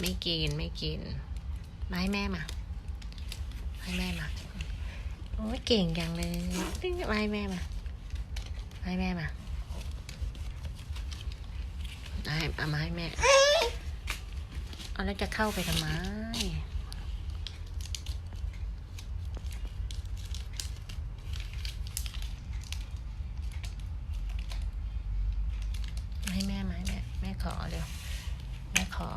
ไม่กินไม่กินมาให้แม่มาให้แม่มาโอ้เก่งจังเลยตึ้งมาให้แม่มาให้แม่มาให้เอามาให้แม่เอาแล้วจะเข้าไปทำไมให้แม่มาให้แม่แม่ขอเร็วแม่ขอ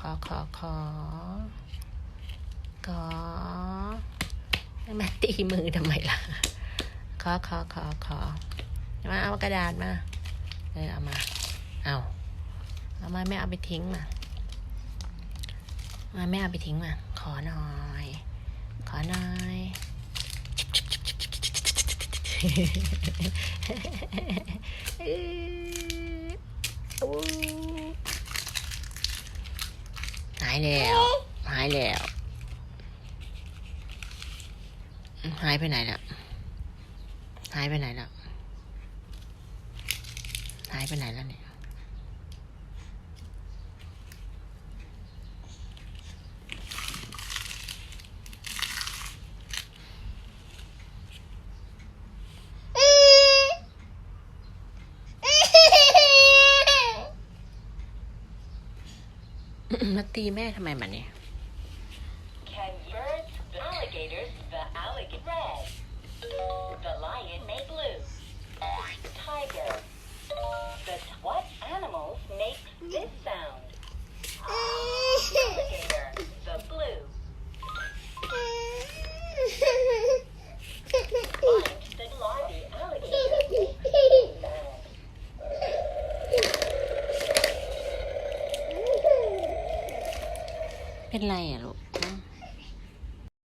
ขอขอขอขอม่ตีมือทำไมล่ะ ขอขอขอขอมาเอากระดาษมา เออเอามา เอาเอามาแม่เอาไปทิ้งมามาแม่เอาไปทิ้งมาขอหน่อย ขอหน่อยอู้ายแล้ว หายแล้ว หายไปไหนละหายไปไหนละหายไปไหนแล้วเนี่ย มาตีแม่ทำไมมันเนี่ย เป็นไรอะลูก